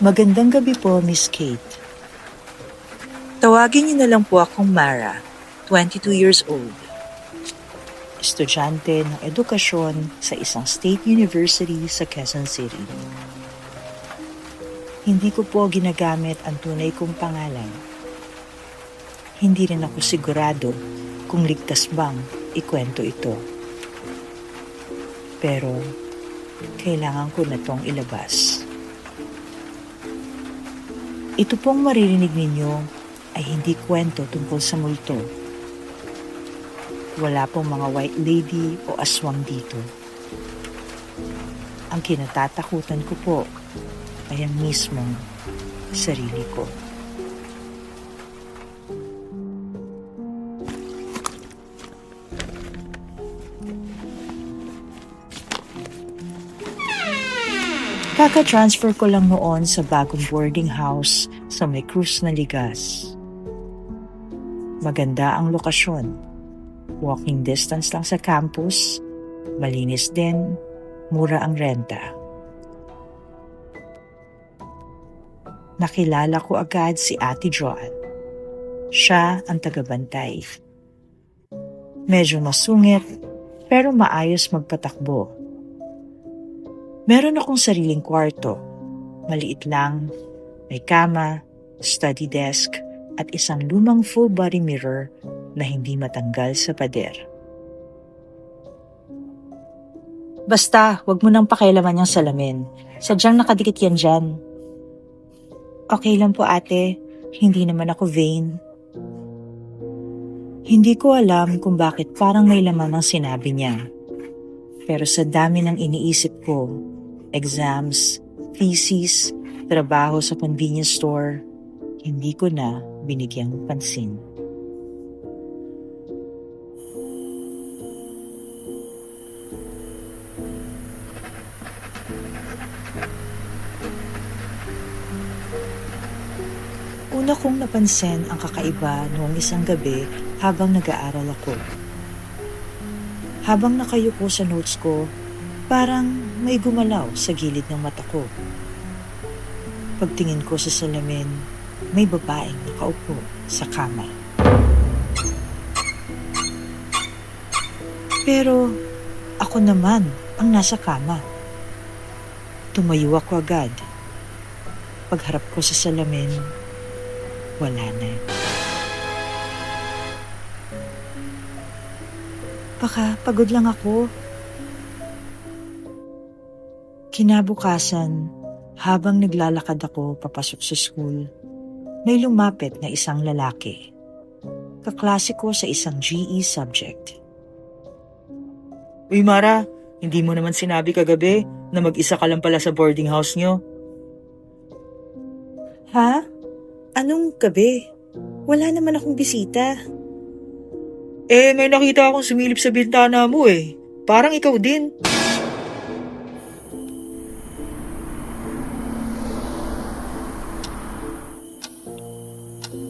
Magandang gabi po, Miss Kate. Tawagin niyo na lang po akong Mara, 22 years old. Estudyante ng edukasyon sa isang state university sa Quezon City. Hindi ko po ginagamit ang tunay kong pangalan. Hindi rin ako sigurado kung ligtas bang ikwento ito. Pero kailangan ko na tong ilabas. Ito pong maririnig ninyo ay hindi kwento tungkol sa multo. Wala pong mga white lady o aswang dito. Ang kinatatakutan ko po ay ang mismong sarili ko. Kaka-transfer ko lang noon sa bagong boarding house sa may Cruz na Ligas. Maganda ang lokasyon. Walking distance lang sa campus, malinis din, mura ang renta. Nakilala ko agad si Ate Joan. Siya ang tagabantay. Medyo masungit, pero maayos magpatakbo. Meron akong sariling kwarto. Maliit lang, may kama, study desk, at isang lumang full-body mirror na hindi matanggal sa pader. Basta, wag mo nang pakialaman yung salamin. Sadyang nakadikit yan dyan. Okay lang po ate, hindi naman ako vain. Hindi ko alam kung bakit parang may laman ang sinabi niya. Pero sa dami ng iniisip ko, exams, thesis, trabaho sa convenience store, hindi ko na binigyang pansin. Una kong napansin ang kakaiba noong isang gabi habang nag-aaral ako. Habang nakayuko sa notes ko, parang may gumalaw sa gilid ng mata ko. Pagtingin ko sa salamin, may babaeng nakaupo sa kama. Pero ako naman ang nasa kama. Tumayo ako agad. Pagharap ko sa salamin, wala na. Baka pagod lang ako. Kinabukasan, habang naglalakad ako papasok sa school, may lumapit na isang lalaki. Kaklase ko sa isang GE subject. Uy Mara, hindi mo naman sinabi kagabi na mag-isa ka lang pala sa boarding house nyo. Ha? Anong gabi? Wala naman akong bisita. Eh, may nakita akong sumilip sa bintana mo eh. Parang ikaw din.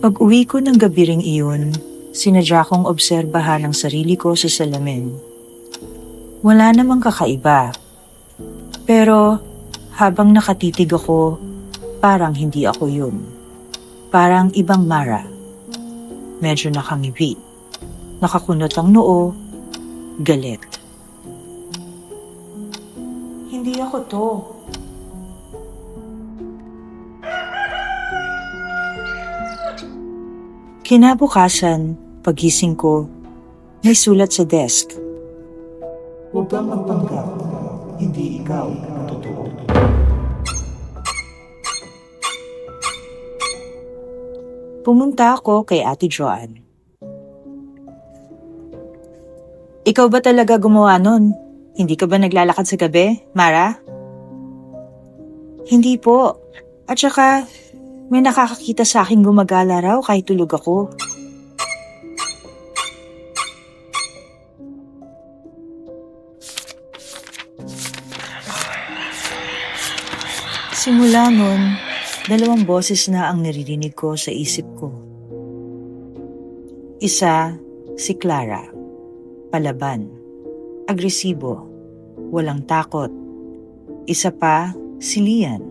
Pag uwi ko ng gabi iyon, sinadya kong obserbahan ang sarili ko sa salamin. Wala namang kakaiba. Pero habang nakatitig ako, parang hindi ako yun. Parang ibang Mara. Medyo nakangiwi. Nakakunot ang noo. Galit. Hindi ako to. Kinabukasan, pagising ko, may sulat sa desk. Huwag kang magpanggap. Hindi ikaw ang totoo. Pumunta ako kay Ate Joan. Ikaw ba talaga gumawa nun? Hindi ka ba naglalakad sa gabi, Mara? Hindi po. At saka, may nakakakita sa akin gumagala raw kahit tulog ako. Simula nun, dalawang boses na ang naririnig ko sa isip ko. Isa, si Clara. Palaban. Agresibo. Walang takot. Isa pa, si Lian.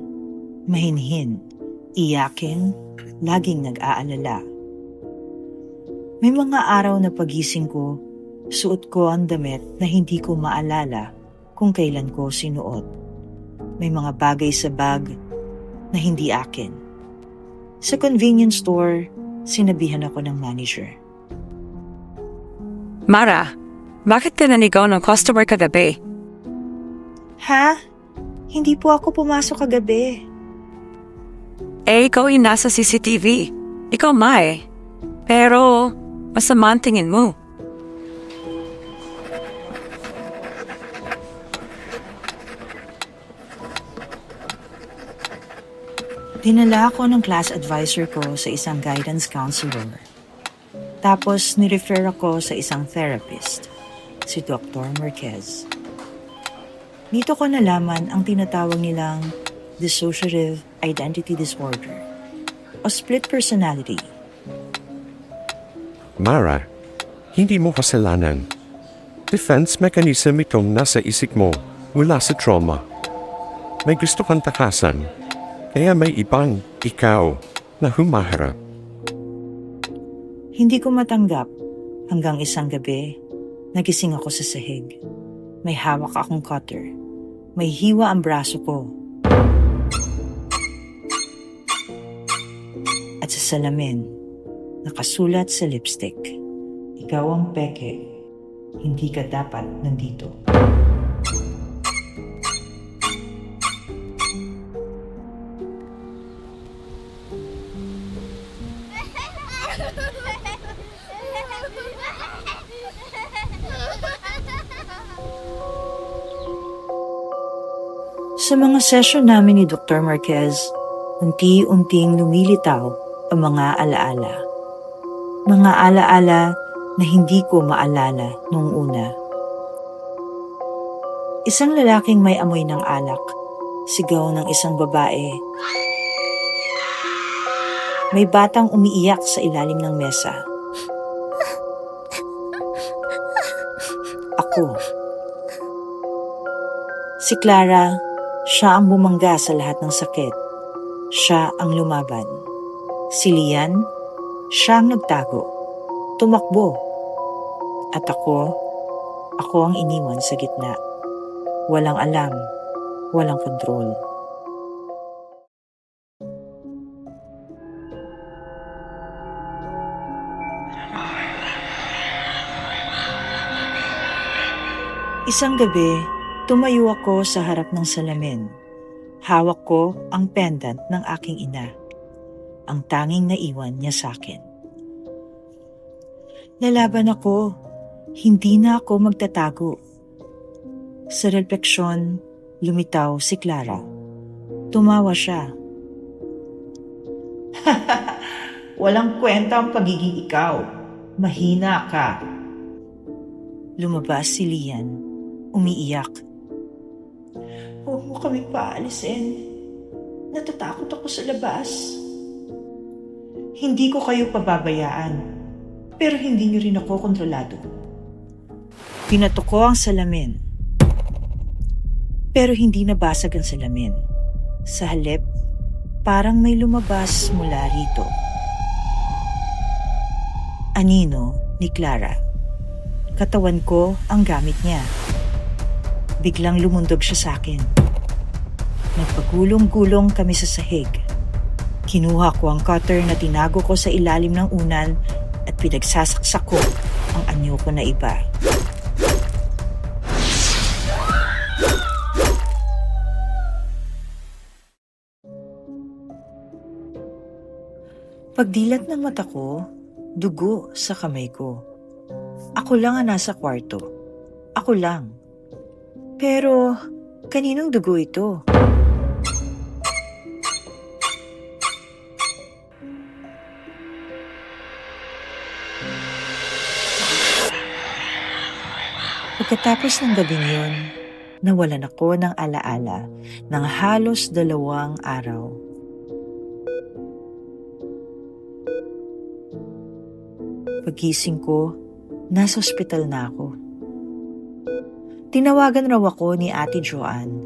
Mahinhin, iyakin, laging nag-aalala. May mga araw na pagising ko, suot ko ang damit na hindi ko maalala kung kailan ko sinuot. May mga bagay sa bag na hindi akin. Sa convenience store, sinabihan ako ng manager. Mara, bakit ka nanigaw ng customer kagabi? Ha? Hindi po ako pumasok kagabi. Eh, ikaw yung nasa CCTV. Ikaw may. Pero, masama ang tingin mo. Dinala ako ng class advisor ko sa isang guidance counselor. Tapos nirefer ako sa isang therapist, si Dr. Marquez. Dito ko nalaman ang tinatawag nilang dissociative identity disorder o split personality. Mara, hindi mo kasalanan. Defense mechanism itong nasa isip mo mula sa trauma. May gusto kang takasan, kaya may ibang ikaw na humaharap. Hindi ko matanggap hanggang isang gabi, nagising ako sa sahig. May hawak akong cutter. May hiwa ang braso ko. At sa salamin, nakasulat sa lipstick. Ikaw ang peke. Hindi ka dapat nandito. Sa mga session namin ni Dr. Marquez, unti-unting lumilitaw ang mga alaala. Mga alaala na hindi ko maalala noong una. Isang lalaking may amoy ng alak, sigaw ng isang babae. May batang umiiyak sa ilalim ng mesa. Ako. Si Clara, siya ang bumangga sa lahat ng sakit. Siya ang lumaban. Si Lian, siya ang nagtago. Tumakbo. At ako, ako ang iniwan sa gitna. Walang alam, walang kontrol. Isang gabi, tumayo ako sa harap ng salamin. Hawak ko ang pendant ng aking ina. Ang tanging naiwan niya sa akin. Lalaban ako. Hindi na ako magtatago. Sa refleksyon, lumitaw si Clara. Tumawa siya. Walang kwenta ang pagiging ikaw. Mahina ka. Lumabas si Lian, umiiyak. Huwag mo kaming paalisin. Natatakot ako sa labas. Hindi ko kayo pababayaan, pero hindi niyo rin ako kontrolado. Pinato ko ang salamin. Pero hindi nabasag ang salamin. Sa halip, parang may lumabas mula rito. Anino ni Clara. Katawan ko ang gamit niya. Biglang lumundog siya sa akin. Nagpagulong-gulong kami sa sahig. Kinuha ko ang cutter na tinago ko sa ilalim ng unan at pinagsasaksak ko ang anyo ko na iba. Pagdilat ng mata ko, dugo sa kamay ko. Ako lang ang nasa kwarto. Ako lang. Pero, kaninong dugo ito? Pagkatapos ng gabing yun, nawalan ako ng alaala ng halos dalawang araw. Pagising ko, nasa ospital na ako. Tinawagan raw ako ni Ate Joanne,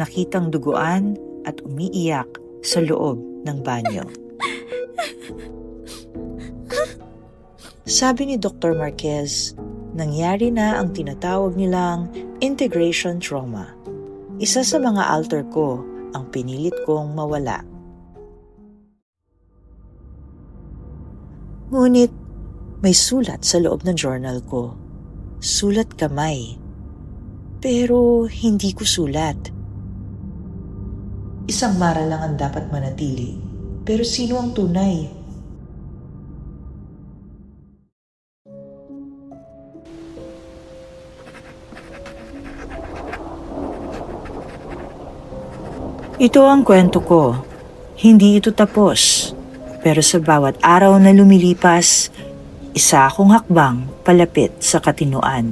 nakitang duguan at umiiyak sa loob ng banyo. Sabi ni Dr. Marquez, nangyari na ang tinatawag nilang integration trauma. Isa sa mga alter ko ang pinilit kong mawala. Ngunit may sulat sa loob ng journal ko. Sulat kamay. Pero hindi ko sulat. Isang mara lang ang dapat manatili. Pero sino ang tunay? Ito ang kwento ko. Hindi ito tapos. Pero sa bawat araw na lumilipas, isa akong hakbang palapit sa katinuan.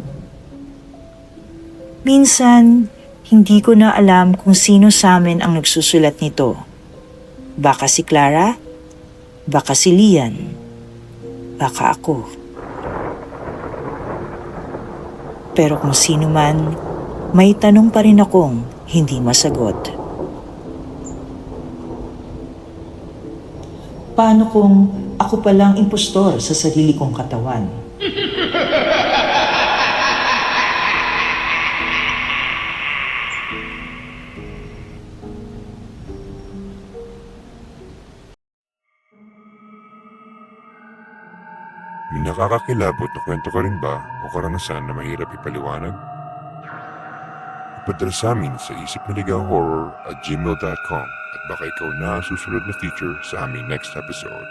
Minsan, hindi ko na alam kung sino sa amin ang nagsusulat nito. Baka si Clara? Baka si Lian? Baka ako. Pero kung sino man, may tanong pa rin akong hindi masagot. Paano kung ako palang impostor sa sarili kong katawan? May nakakakilabot na kwento ka rin ba o karanasan na mahirap ipaliwanag? Ipadala sa amin sa isip na horror at gmail.com at baka ikaw na susunod na feature sa aming next episode.